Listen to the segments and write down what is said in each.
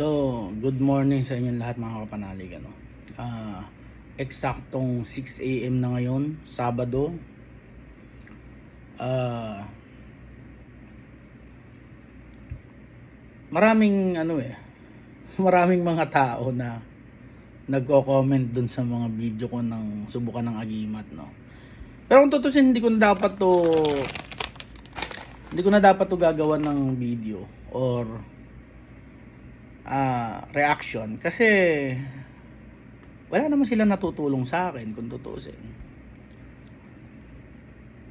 So, good morning sa inyong lahat mga kapanalig. Ano? Ah, eksaktong 6 a.m. na ngayon, Sabado. Ah, maraming ano eh, maraming mga tao na nagko-comment dun sa mga video ko ng subukan ng agimat, no. Pero kung tutusin, hindi ko na dapat to hindi ko na dapat to gagawa ng video or ah reaction kasi wala naman sila natutulong sa akin kung tutusin.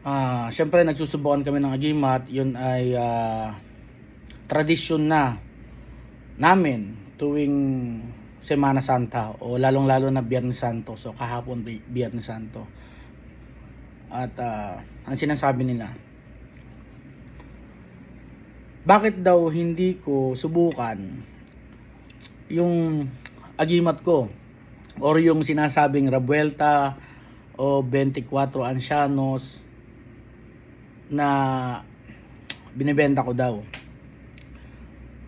Ah, syempre nagsusubukan kami ng agimat, 'yun ay ah, tradisyon na namin tuwing Semana Santa o lalong-lalo na Biyernes Santo. So kahapon Bi- Biyernes Santo. At ah, ang sinasabi nila, bakit daw hindi ko subukan yung agimat ko or yung sinasabing Rabuelta o 24 Ancianos na binibenta ko daw.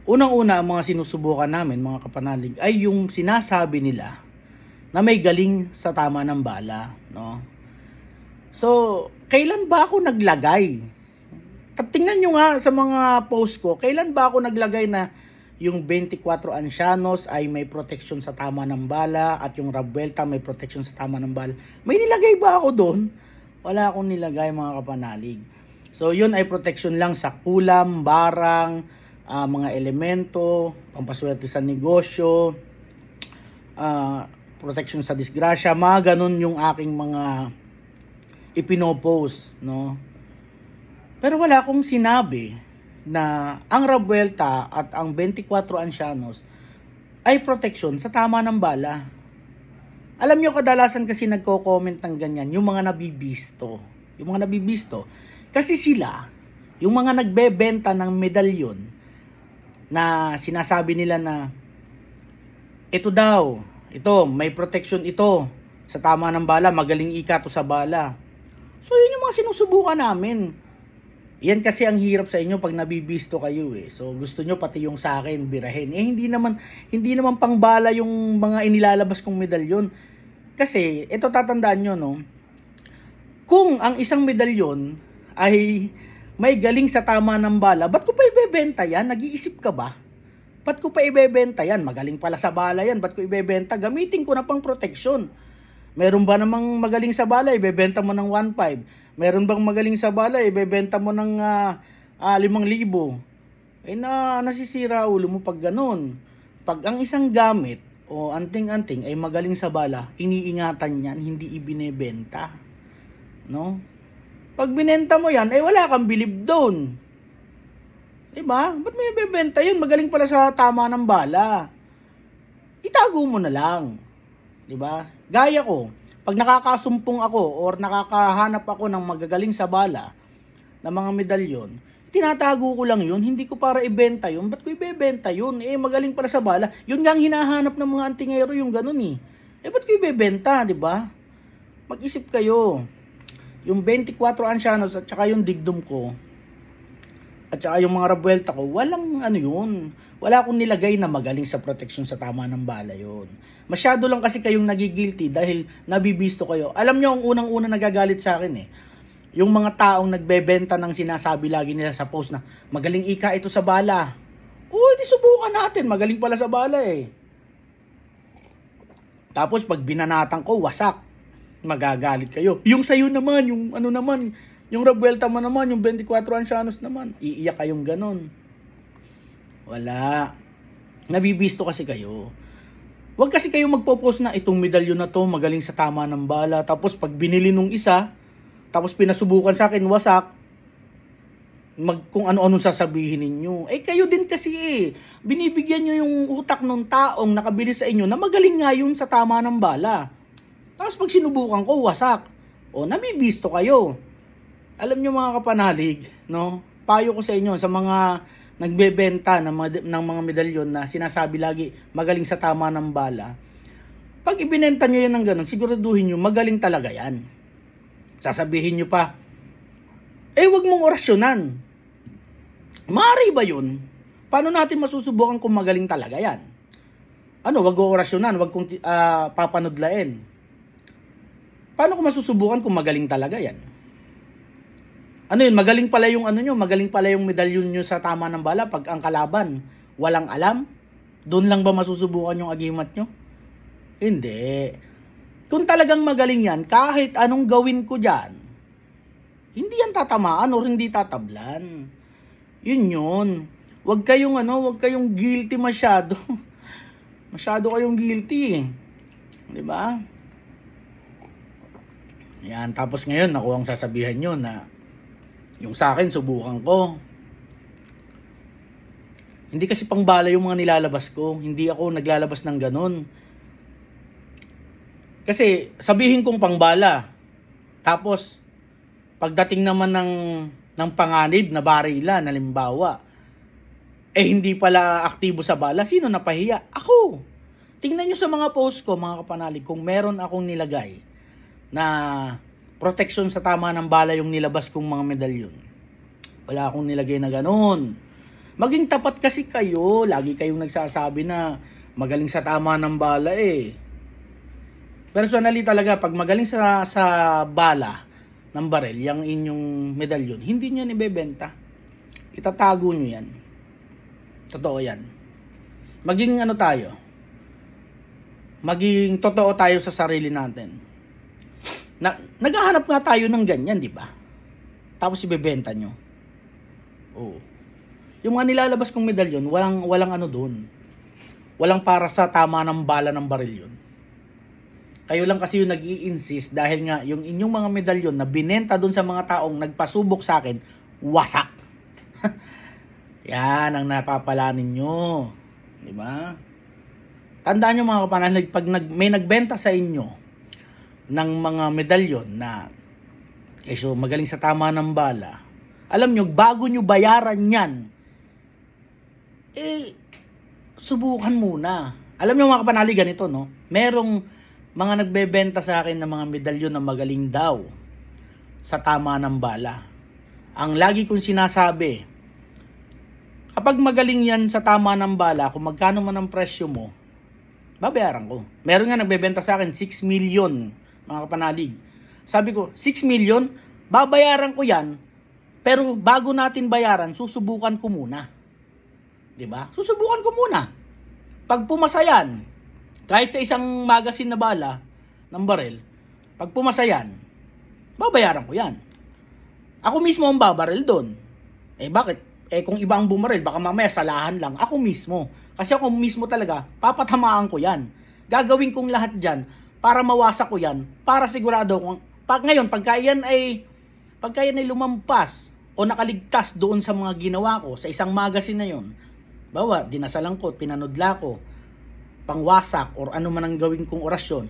Unang-una ang mga sinusubukan namin mga kapanalig ay yung sinasabi nila na may galing sa tama ng bala, no? So, kailan ba ako naglagay? At tingnan nyo nga sa mga post ko, kailan ba ako naglagay na yung 24 ancianos ay may protection sa tama ng bala at yung Rabuelta may protection sa tama ng bala. May nilagay ba ako doon? Wala akong nilagay mga kapanalig. So yun ay protection lang sa kulam, barang, ah, mga elemento, pampaswerte sa negosyo, ah, protection sa disgrasya, mga ganun yung aking mga ipinopost, no? Pero wala akong sinabi na ang Rabuelta at ang 24 Ancianos ay protection sa tama ng bala. Alam nyo, kadalasan kasi nagko-comment ng ganyan, yung mga nabibisto. Yung mga nabibisto. Kasi sila, yung mga nagbebenta ng medalyon, na sinasabi nila na, ito daw, ito, may protection ito sa tama ng bala, magaling ika to sa bala. So, yun yung mga sinusubukan namin. Yan kasi ang hirap sa inyo pag nabibisto kayo eh. So gusto nyo pati yung sa akin birahin. Eh hindi naman hindi naman pangbala yung mga inilalabas kong medalyon. Kasi ito tatandaan nyo no. Kung ang isang medalyon ay may galing sa tama ng bala, ba't ko pa ibebenta yan? Nag-iisip ka ba? Ba't ko pa ibebenta yan? Magaling pala sa bala yan. Ba't ko ibebenta? Gamitin ko na pang protection. Meron ba namang magaling sa bala, ibebenta mo ng 1.5. Meron bang magaling sa bala, ibebenta mo ng ah, ah, 5,000. Eh na nasisira ulo mo pag ganun. Pag ang isang gamit o anting-anting ay magaling sa bala, iniingatan yan, hindi ibinebenta. No? Pag binenta mo yan, eh wala kang bilib doon. Diba? Ba't may ibebenta yun? Magaling pala sa tama ng bala. Itago mo na lang. 'di ba? Gaya ko, pag nakakasumpong ako or nakakahanap ako ng magagaling sa bala na mga medalyon, tinatago ko lang 'yun, hindi ko para ibenta 'yun. Ba't ko ibebenta 'yun? Eh magaling para sa bala. 'Yun nga ang hinahanap ng mga antingero yung ganun eh. Eh ba't ko ibebenta, 'di ba? Mag-isip kayo. Yung 24 ancianos at saka yung digdom ko, at saka yung mga rabuelta ko, walang ano yun. Wala akong nilagay na magaling sa protection sa tama ng bala yun. Masyado lang kasi kayong nagigilty dahil nabibisto kayo. Alam nyo, ang unang-una nagagalit sa akin eh. Yung mga taong nagbebenta ng sinasabi lagi nila sa post na magaling ika ito sa bala. Uy, di subukan natin. Magaling pala sa bala eh. Tapos pag binanatan ko, wasak. Magagalit kayo. Yung sayo naman, yung ano naman, yung Revuelta mo naman, yung 24 Ancianos naman, iiyak kayong ganon. Wala. Nabibisto kasi kayo. Huwag kasi kayo magpo-post na itong medalyon na to magaling sa tama ng bala. Tapos pag binili nung isa, tapos pinasubukan sa akin, wasak, mag, kung ano-ano sasabihin ninyo. Eh kayo din kasi eh. Binibigyan nyo yung utak ng taong nakabili sa inyo na magaling nga yun sa tama ng bala. Tapos pag sinubukan ko, wasak. O, nabibisto kayo alam nyo mga kapanalig, no? Payo ko sa inyo sa mga nagbebenta ng mga, ng mga medalyon na sinasabi lagi magaling sa tama ng bala. Pag ibinenta nyo yan ng ganun, siguraduhin nyo magaling talaga yan. Sasabihin nyo pa, eh wag mong orasyonan. Mari ba yun? Paano natin masusubukan kung magaling talaga yan? ano, wag ko orasyonan, wag kong ah, papanudlain. Paano ko masusubukan kung magaling talaga yan? Ano yun, magaling pala yung ano nyo, magaling pala yung medalyon nyo sa tama ng bala pag ang kalaban walang alam? Doon lang ba masusubukan yung agimat nyo? Hindi. Kung talagang magaling yan, kahit anong gawin ko dyan, hindi yan tatamaan or hindi tatablan. Yun yun. Huwag kayong ano, huwag kayong guilty masyado. masyado kayong guilty. 'Di ba? Yan, tapos ngayon ako ang sasabihan nyo na yung sa akin subukan ko. Hindi kasi pangbala yung mga nilalabas ko. Hindi ako naglalabas ng ganun. Kasi sabihin kong pangbala. Tapos pagdating naman ng ng panganib na barila, nalimbawa, eh hindi pala aktibo sa bala, sino napahiya? Ako. Tingnan nyo sa mga post ko, mga kapanalig, kung meron akong nilagay na protection sa tama ng bala yung nilabas kong mga medalyon. Wala akong nilagay na ganun. Maging tapat kasi kayo, lagi kayong nagsasabi na magaling sa tama ng bala eh. Personally talaga, pag magaling sa, sa bala ng barel, yung inyong medalyon, hindi nyo ibebenta. Itatago nyo yan. Totoo yan. Maging ano tayo, maging totoo tayo sa sarili natin. Na, naghahanap nga tayo ng ganyan, di ba? Tapos ibebenta nyo. Oo. Yung mga nilalabas kong medalyon, walang, walang ano doon. Walang para sa tama ng bala ng baril yun. Kayo lang kasi yung nag insist dahil nga yung inyong mga medalyon na binenta doon sa mga taong nagpasubok sa akin, wasak. Yan ang napapala ninyo. Di ba? Tandaan nyo mga kapanalig, pag nag, may nagbenta sa inyo ng mga medalyon na eh, so, magaling sa tama ng bala, alam nyo, bago nyo bayaran yan, eh, subukan muna. Alam nyo mga kapanalig, ganito, no? Merong mga nagbebenta sa akin ng mga medalyon na magaling daw sa tama ng bala. Ang lagi kong sinasabi, kapag magaling yan sa tama ng bala, kung magkano man ang presyo mo, babayaran ko. Meron nga nagbebenta sa akin 6 million, mga kapanalig. Sabi ko, 6 million, babayaran ko yan, pero bago natin bayaran, susubukan ko muna. ba? Susubukan ko muna. Pag pumasa kahit sa isang magazine na bala ng barel, pag pumasa babayaran ko yan. Ako mismo ang babaril doon. Eh bakit? Eh kung iba ang bumaril, baka mamaya salahan lang. Ako mismo. Kasi ako mismo talaga, papatamaan ko yan. Gagawin kong lahat dyan para mawasak ko yan. Para sigurado kung, pag ngayon, pagka yan ay, pagka yan ay lumampas o nakaligtas doon sa mga ginawa ko sa isang magazine na yon, bawa, dinasalan ko, pinanudla ko, pangwasak or ano man ang gawin kong orasyon.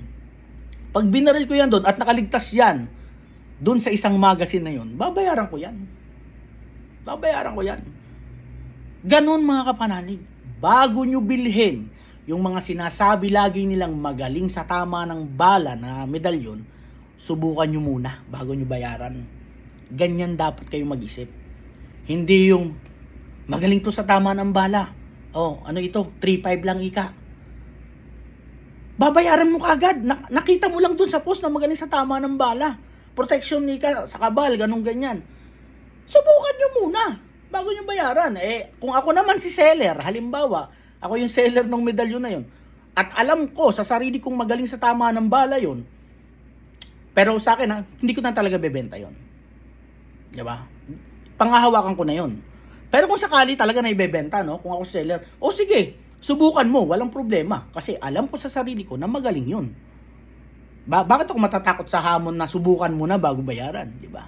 Pag binaril ko yan doon at nakaligtas yan doon sa isang magazine na yon, babayaran ko yan. Babayaran ko yan. Ganon mga kapanalig. Bago nyo bilhin yung mga sinasabi lagi nilang magaling sa tama ng bala na medalyon, subukan nyo muna bago nyo bayaran. Ganyan dapat kayo mag-isip. Hindi yung magaling to sa tama ng bala. Oh, ano ito? 3.5 lang ika. Babayaran mo kagad. Na- nakita mo lang dun sa post na magaling sa tama ng bala. Protection ni ka sa kabal, ganun ganyan. Subukan nyo muna bago nyo bayaran. Eh, kung ako naman si seller, halimbawa, ako yung seller ng medalyon na yun, at alam ko sa sarili kong magaling sa tama ng bala yun, pero sa akin, ha, hindi ko na talaga bebenta yon. Di ba? Pangahawakan ko na yon. Pero kung sakali talaga na ibebenta, no? Kung ako seller, o sige, subukan mo, walang problema. Kasi alam ko sa sarili ko na magaling yun. Ba bakit ako matatakot sa hamon na subukan mo na bago bayaran, di ba?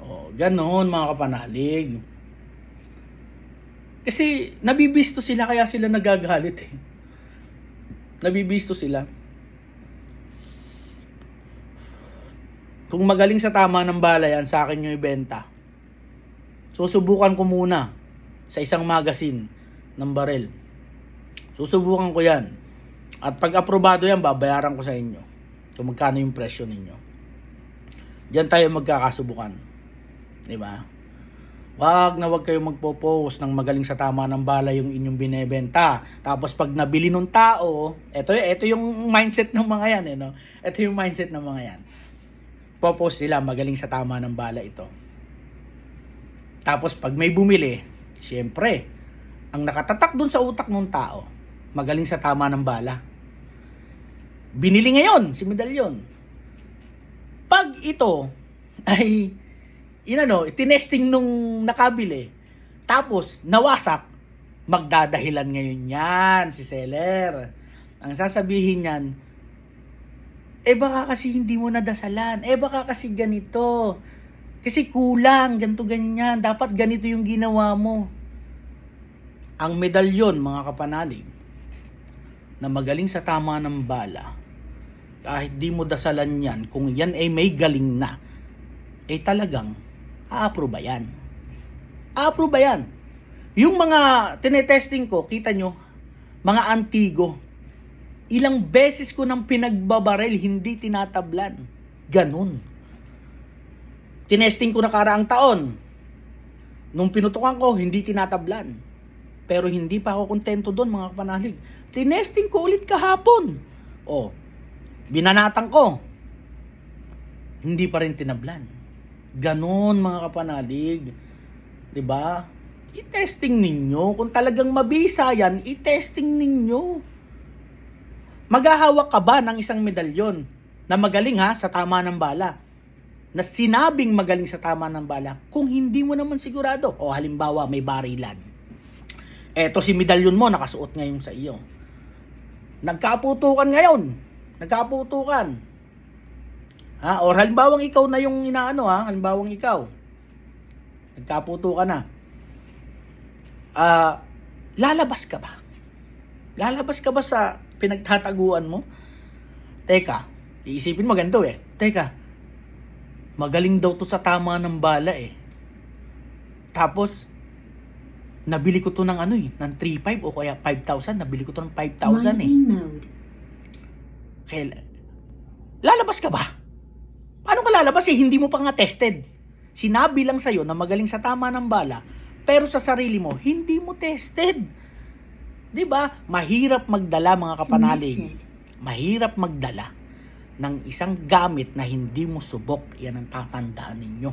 Oh, ganon mga kapanalig. Kasi nabibisto sila kaya sila nagagalit eh. Nabibisto sila. Kung magaling sa tama ng bala yan, sa akin yung ibenta. Susubukan ko muna sa isang magazine ng barel. Susubukan ko yan. At pag aprobado yan, babayaran ko sa inyo. Kung magkano yung presyo ninyo. Diyan tayo magkakasubukan. Di ba? Wag na wag kayo magpo-post ng magaling sa tama ng bala yung inyong binebenta. Tapos pag nabili ng tao, eto, eto yung mindset ng mga yan. Eh, no? Ito yung mindset ng mga yan. Popost nila magaling sa tama ng bala ito. Tapos pag may bumili, syempre, ang nakatatak dun sa utak ng tao, magaling sa tama ng bala. Binili ngayon si medalyon. Pag ito ay inano, tinesting nung nakabili, tapos nawasak, magdadahilan ngayon yan si seller. Ang sasabihin niyan, eh baka kasi hindi mo nadasalan, eh baka kasi ganito, kasi kulang, ganito ganyan, dapat ganito yung ginawa mo. Ang medalyon, mga kapanalig, na magaling sa tama ng bala, kahit di mo dasalan yan, kung yan ay may galing na, eh talagang a-approve yan. A-approve yan. Yung mga tinetesting ko, kita nyo, mga antigo, ilang beses ko nang pinagbabarel, hindi tinatablan. Ganun. Tinesting ko na karaang taon. Nung pinutukan ko, hindi tinatablan. Pero hindi pa ako kontento doon, mga kapanalig. Tinesting ko ulit kahapon. O, binanatan ko. Hindi pa rin tinablan. Ganon mga kapanalig. 'Di ba? I-testing ninyo. Kung talagang mabisa yan, i-testing ninyo. Maghahawak ka ba ng isang medalyon na magaling ha sa tama ng bala? Na sinabing magaling sa tama ng bala kung hindi mo naman sigurado. O halimbawa may barilan. Eto si medalyon mo nakasuot ngayon sa iyo. Nagkaputukan ngayon. Nagkaputukan. Ha? Or halimbawang ikaw na yung inaano ha, halimbawang ikaw. Nagkaputo ka na. Ah, lalabas ka ba? Lalabas ka ba sa pinagtataguan mo? Teka, iisipin mo ganito eh. Teka, magaling daw to sa tama ng bala eh. Tapos, nabili ko to ng ano eh, ng 3.5 o kaya 5,000. Nabili ko to ng 5,000 eh. Kaya, lalabas ka ba? Lalabas eh? Hindi mo pa nga tested. Sinabi lang sa'yo na magaling sa tama ng bala, pero sa sarili mo, hindi mo tested. 'Di ba? Mahirap magdala mga kapanalig. Connected. Mahirap magdala ng isang gamit na hindi mo subok. Yan ang tatandaan ninyo.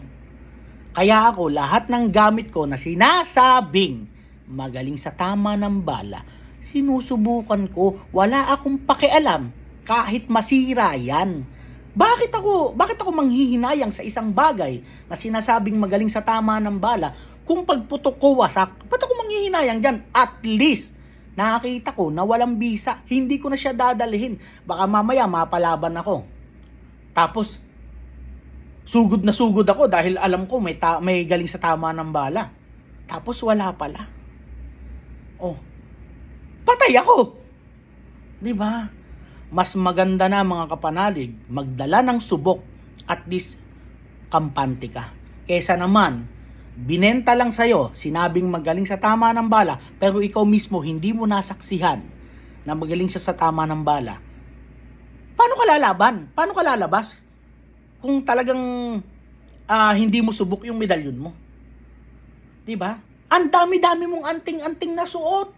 Kaya ako, lahat ng gamit ko na sinasabing magaling sa tama ng bala, sinusubukan ko. Wala akong pakialam kahit masira yan. Bakit ako, bakit ako manghihinayang sa isang bagay na sinasabing magaling sa tama ng bala kung pagputok ko wasak? Ba't ako manghihinayang dyan? At least, nakakita ko na walang bisa. Hindi ko na siya dadalhin. Baka mamaya mapalaban ako. Tapos, sugod na sugod ako dahil alam ko may, ta- may galing sa tama ng bala. Tapos wala pala. Oh, patay ako. Di ba? Mas maganda na mga kapanalig, magdala ng subok at least kampante ka. Kesa naman, binenta lang sa'yo, sinabing magaling sa tama ng bala, pero ikaw mismo hindi mo nasaksihan na magaling siya sa tama ng bala. Paano ka lalaban? Paano ka lalabas? Kung talagang ah, hindi mo subok yung medalyon mo. 'Di ba? Ang dami-dami mong anting-anting na suot.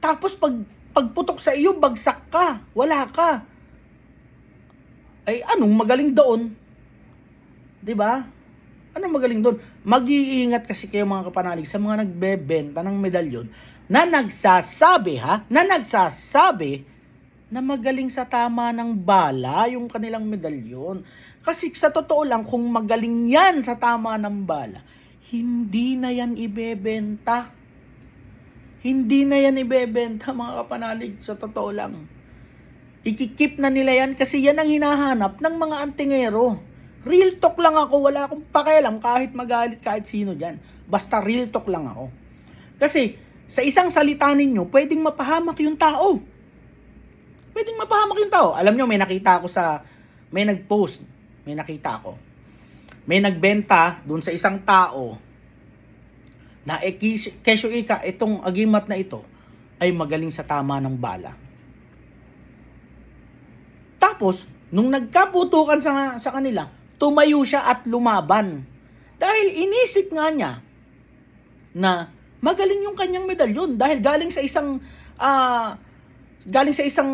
Tapos pag pagputok sa iyo, bagsak ka. Wala ka. Ay anong magaling doon? 'Di ba? Anong magaling doon? Mag-iingat kasi kayo mga kapanalig sa mga nagbebenta ng medalyon na nagsasabi ha, na nagsasabi na magaling sa tama ng bala yung kanilang medalyon. Kasi sa totoo lang, kung magaling yan sa tama ng bala, hindi na yan ibebenta. Hindi na yan ibebenta mga kapanalig sa totoo lang. Ikikip na nila yan kasi yan ang hinahanap ng mga antingero. Real talk lang ako, wala akong pakialam kahit magalit kahit sino dyan. Basta real talk lang ako. Kasi sa isang salita ninyo, pwedeng mapahamak yung tao. Pwedeng mapahamak yung tao. Alam nyo, may nakita ako sa, may nag-post, may nakita ako. May nagbenta dun sa isang tao na kis- kesyo ika, itong agimat na ito ay magaling sa tama ng bala. Tapos, nung nagkaputukan sa, sa kanila, tumayo siya at lumaban. Dahil inisip nga niya na magaling yung kanyang medalyon dahil galing sa isang ah, galing sa isang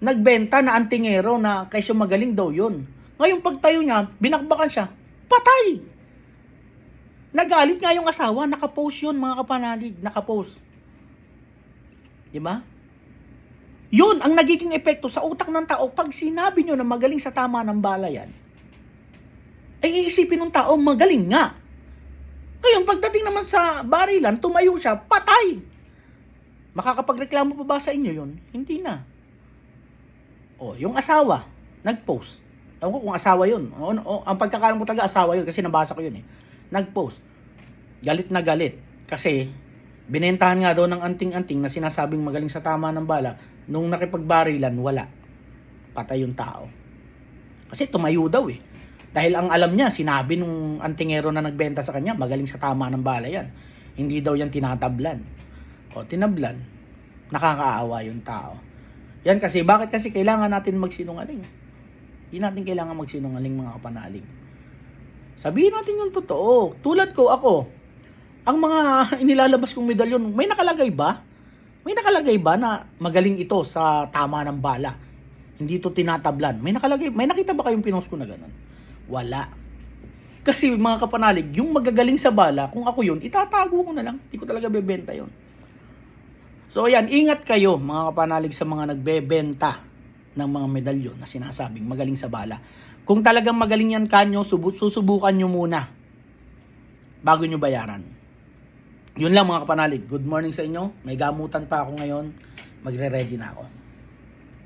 nagbenta na antingero na kaysyo magaling daw yun. Ngayon pagtayo niya, binakbakan siya, patay! Nagalit nga yung asawa, nakapost yun mga kapanalig, nakapost. Di ba? Yun ang nagiging epekto sa utak ng tao pag sinabi nyo na magaling sa tama ng bala yan. Ay iisipin ng tao, magaling nga. Ngayon, pagdating naman sa barilan, tumayo siya, patay. Makakapagreklamo pa ba sa inyo yun? Hindi na. O, yung asawa, nag-post. Ewan kung asawa yun. O, o, ang pagkakalam ko talaga asawa yun kasi nabasa ko yun eh. Nag-post. Galit na galit. Kasi, binentahan nga daw ng anting-anting na sinasabing magaling sa tama ng bala. Nung nakipagbarilan, wala. Patay yung tao. Kasi tumayo daw eh. Dahil ang alam niya, sinabi nung antingero na nagbenta sa kanya, magaling sa tama ng bala yan. Hindi daw yan tinatablan. O, tinablan. Nakakaawa yung tao. Yan kasi, bakit kasi kailangan natin magsinungaling? Hindi natin kailangan magsinungaling mga kapanalig. Sabihin natin yung totoo. Tulad ko, ako, ang mga inilalabas kong medalyon, may nakalagay ba? May nakalagay ba na magaling ito sa tama ng bala? Hindi ito tinatablan. May nakalagay, may nakita ba kayong pinost ko na ganun? Wala. Kasi mga kapanalig, yung magagaling sa bala, kung ako yun, itatago ko na lang. Hindi ko talaga bebenta yun. So ayan, ingat kayo mga kapanalig sa mga nagbebenta ng mga medalyon na sinasabing magaling sa bala. Kung talagang magaling yan kanyo, subu- susubukan nyo muna bago nyo bayaran. Yun lang mga kapanalig. Good morning sa inyo. May gamutan pa ako ngayon. Magre-ready na ako.